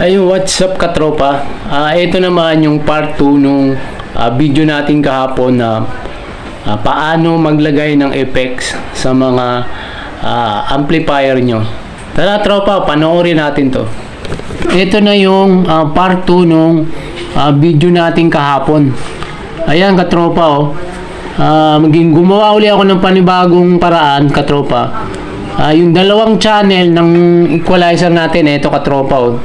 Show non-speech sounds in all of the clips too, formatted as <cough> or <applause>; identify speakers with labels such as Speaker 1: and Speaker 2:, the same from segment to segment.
Speaker 1: Ayun, what's up katropa? Ah, ito naman yung part 2 nung ah, video natin kahapon na ah, paano maglagay ng effects sa mga ah, amplifier nyo. Tara tropa, panoorin natin to. Ito na yung ah, part 2 nung ah, video natin kahapon. Ayan katropa oh. Ah, maging gumawa uli ako ng panibagong paraan katropa. Ah, yung dalawang channel ng equalizer natin, ito katropa oh.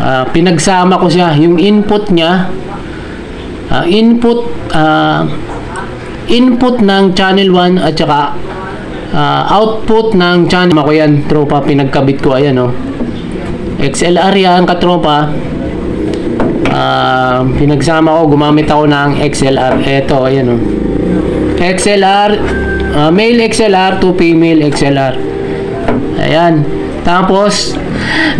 Speaker 1: Ah, pinagsama ko siya. Yung input niya ah, input ah, input ng channel 1 at saka ah, output ng channel ako yan tropa pinagkabit ko. Ayan oh. XLR yan katropa. Ah, pinagsama ko gumamit ako ng XLR eto ayan oh. XLR ah, male XLR to female XLR ayan. Tapos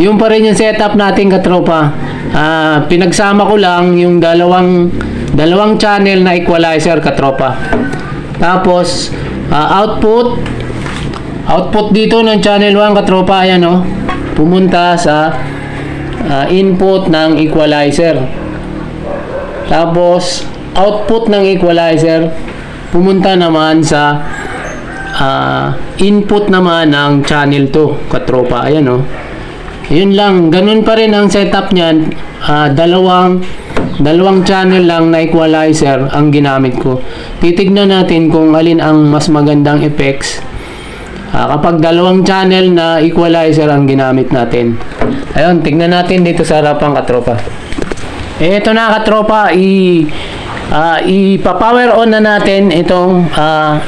Speaker 1: yung pa rin yung setup natin katropa. Ah, pinagsama ko lang yung dalawang dalawang channel na equalizer katropa. Tapos ah, output output dito ng channel 1 katropa ayan oh. Pumunta sa ah, input ng equalizer. Tapos output ng equalizer pumunta naman sa ah, input naman ng channel 2 katropa ayan oh yun lang ganun pa rin ang setup niyan. Ah, dalawang dalawang channel lang na equalizer ang ginamit ko. Titignan natin kung alin ang mas magandang effects. Ah, kapag dalawang channel na equalizer ang ginamit natin. Ayun tignan natin dito sa harapan katropa. Eh, ito na katropa i ah, ipa-power on na natin itong ah,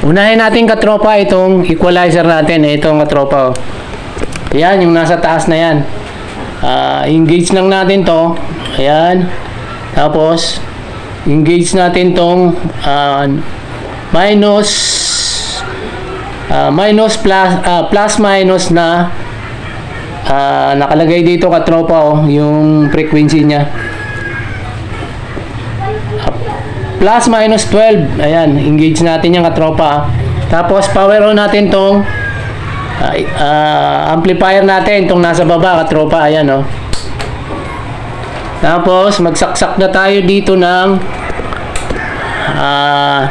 Speaker 1: unahin natin katropa itong equalizer natin. Eh, itong katropa oh. Yan, yung nasa taas na yan. Ah, engage lang natin to. Ayan. Tapos, engage natin tong ah, minus ah, minus plus ah, plus minus na ah, nakalagay dito katropa oh, yung frequency niya. Ah, Plus minus 12. Ayan, engage natin yung katropa. Tapos power on natin tong ay, ah, amplifier natin itong nasa baba katropa ayan oh. Tapos magsaksak na tayo dito ng ah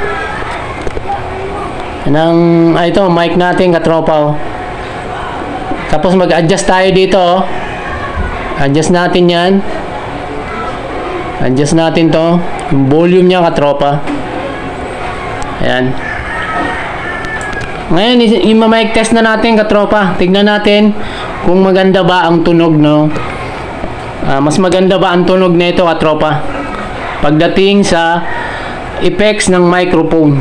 Speaker 1: ng ah, ito mic natin katropa oh. Tapos mag-adjust tayo dito oh. Adjust natin 'yan. Adjust natin 'to. Yung volume niya katropa. Ayan. Ngayon, i-mic test na natin katropa. Tignan natin kung maganda ba ang tunog, no? Ah, mas maganda ba ang tunog nito katropa? Pagdating sa effects ng microphone.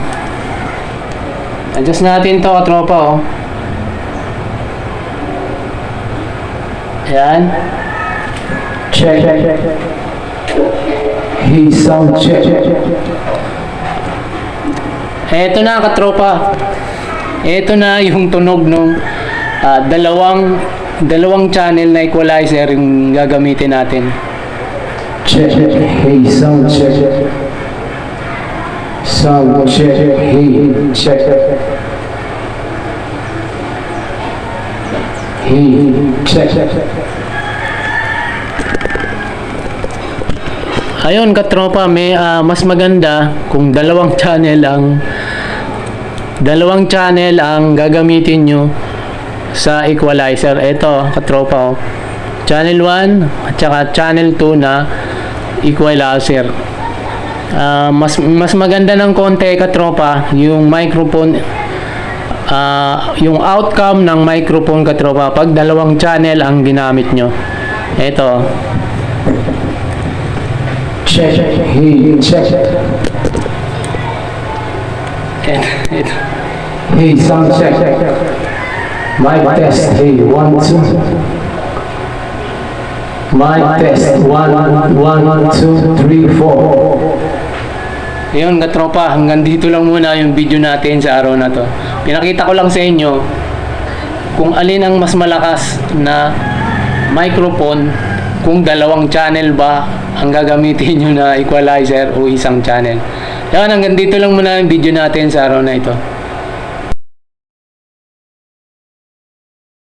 Speaker 1: Adjust natin to katropa, oh. Ayan.
Speaker 2: Check. Hey, sound check.
Speaker 1: Eto na katropa. Ito na yung tunog nung ah, dalawang dalawang channel na equalizer yung gagamitin natin.
Speaker 2: Check. Hey, sound check. Sound check. Hey, check. Hey, check.
Speaker 1: Ayun katropa, may ah, mas maganda kung dalawang <laughs> channel ang dalawang channel ang gagamitin nyo sa equalizer. Ito, katropa, oh. channel 1 at saka channel 2 na equalizer. Ah, mas mas maganda ng konti katropa yung microphone ah, yung outcome ng microphone katropa pag dalawang channel ang ginamit nyo. Ito,
Speaker 2: Check. Hey, check.
Speaker 1: Ito, ito.
Speaker 2: Hey, sound check. Mic test. Hey, one, two. Mic test. One, one, two, three, four.
Speaker 1: Yun, katropa, hanggang dito lang muna yung video natin sa araw na to. Pinakita ko lang sa inyo kung alin ang mas malakas na microphone, kung dalawang channel ba ang gagamitin nyo na equalizer o isang channel. Yan, hanggang dito lang muna yung video natin sa araw na ito.